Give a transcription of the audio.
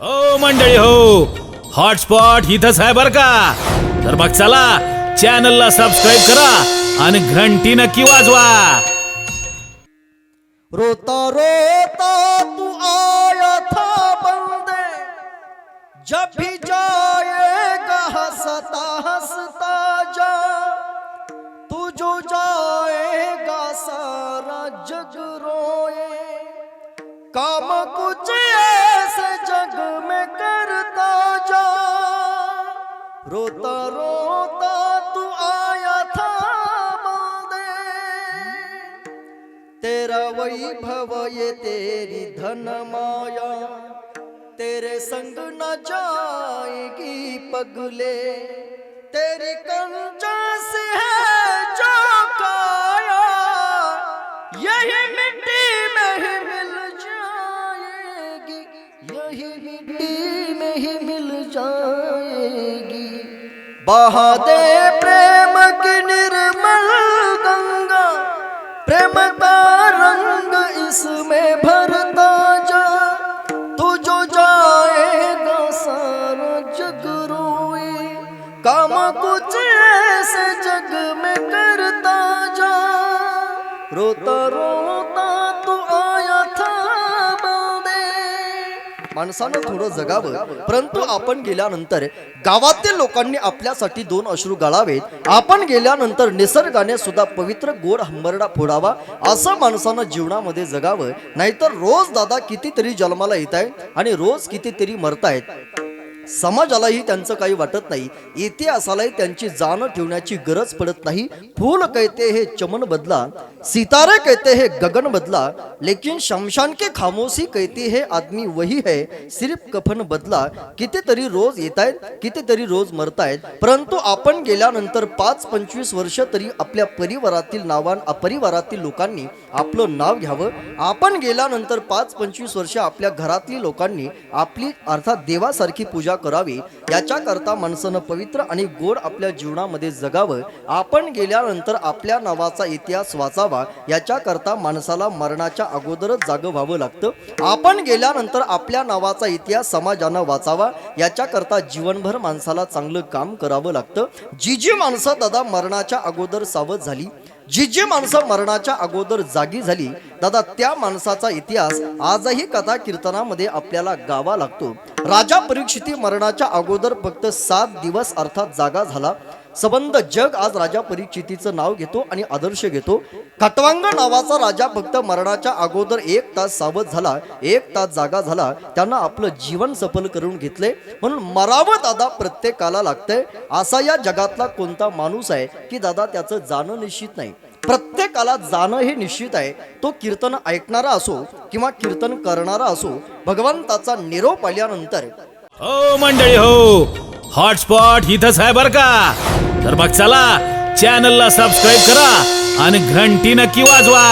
हो मंडळी हो. हॉटस्पॉट इथंच आहे बर का? तर मग चला चॅनलला सबस्क्राईब करा आणि घंटी नक्की वाजवा. रोता रोता तू आया था बंदे. जब भी जाएगा हंसता हंसता जा. तू जो जाएगा सारा जग रोए. काम कुछ रोता रोता तू आया था बंदे। तेरा वैभव, ये तेरी धन माया। तेरे संग न जाएगी पगले। तेरी कंजस है जो काया। यही मिट्टी में ही मिल जाएगी। यही मिट्टी में ही मिल जाएगी। बहादे प्रेम की निर्मल गंगा प्रेम का रंग इसमें भरता जा। तू जो जाएगा सारा जग रोए काम कुछ ऐसे जग में करता जा। रोता रोता माणसानं थोडं जगावं. परंतु आपण गेल्यानंतर गावातील लोकांनी आपल्यासाठी दोन अश्रू गाळावेत. आपण गेल्यानंतर निसर्गाने सुद्धा पवित्र गोड हंबरडा फोडावा. असं माणसानं जीवनामध्ये जगावं. नाहीतर रोज दादा कितीतरी जन्माला येत आहे आणि रोज कितीतरी मरतायत. समाजालाही त्यांचं काही वाटत नाही. इतिहासालाही त्यांची जाण ठेवण्याची गरज पडत नाही. फूल कहते हे चमन बदला सितारे कहते हे गगन बदला लेकिन शमशान के खामोशी कहती हे आदमी वही है सिर्फ कफन बदला. कितीतरी रोज येत आहेत कितीतरी रोज मरतायत परंतु आपण गेल्यानंतर पाच पंचवीस वर्ष तरी आपल्या परिवारातील नावान अपरिवारातील लोकांनी आपलं नाव घ्यावं. आपण गेल्यानंतर पाच पंचवीस वर्ष आपल्या घरातली लोकांनी आपली अर्थात देवासारखी पूजा करावी याच्याकरता माणसानं पवित्र आणि गोड आपल्या जीवनामध्ये जगावं. आपण गेल्यानंतर आपल्या नावाचा इतिहास वाचावा याच्याकरता माणसाला मरणाच्या अगोदरच जागं व्हावं लागतं. आपण गेल्यानंतर आपल्या नावाचा इतिहास समाजानं वाचावा याच्याकरता जीवनभर माणसाला चांगलं काम करावं लागतं. जी जी माणसं दादा मरणाच्या अगोदर सावध झाली जी जी माणसं मरणाच्या अगोदर जागी झाली. दादा त्या माणसाचा इतिहास आजही कथा कीर्तनामध्ये आपल्याला गावा लागतो. राजा परीक्षिती मरणाच्या अगोदर फक्त सात दिवस अर्थात जागा झाला. सबंध जग आज राजा परिचितीचं नाव घेतो आणि आदर्श घेतो. खटवांग नावाचा राजा फक्त मरणाच्या अगोदर एक तास सावध झाला एक तास जागा झाला. त्यांना आपलं जीवन सफल करून घेतले. म्हणून मरावं दादा प्रत्येकाला लागतंय. असा या जगातला कोणता माणूस आहे की दादा त्याचं जाणं निश्चित नाही. प्रत्येकाला जाणं हे निश्चित आहे. तो कीर्तन ऐकणारा असो किंवा कीर्तन करणारा असो भगवंताचा निरोप आल्यानंतर. हो मंडळी हो. हॉटस्पॉट इथंच आहे बर का? तर मग चला चॅनलला सबस्क्राईब करा आणि घंटी नक्की वाजवा.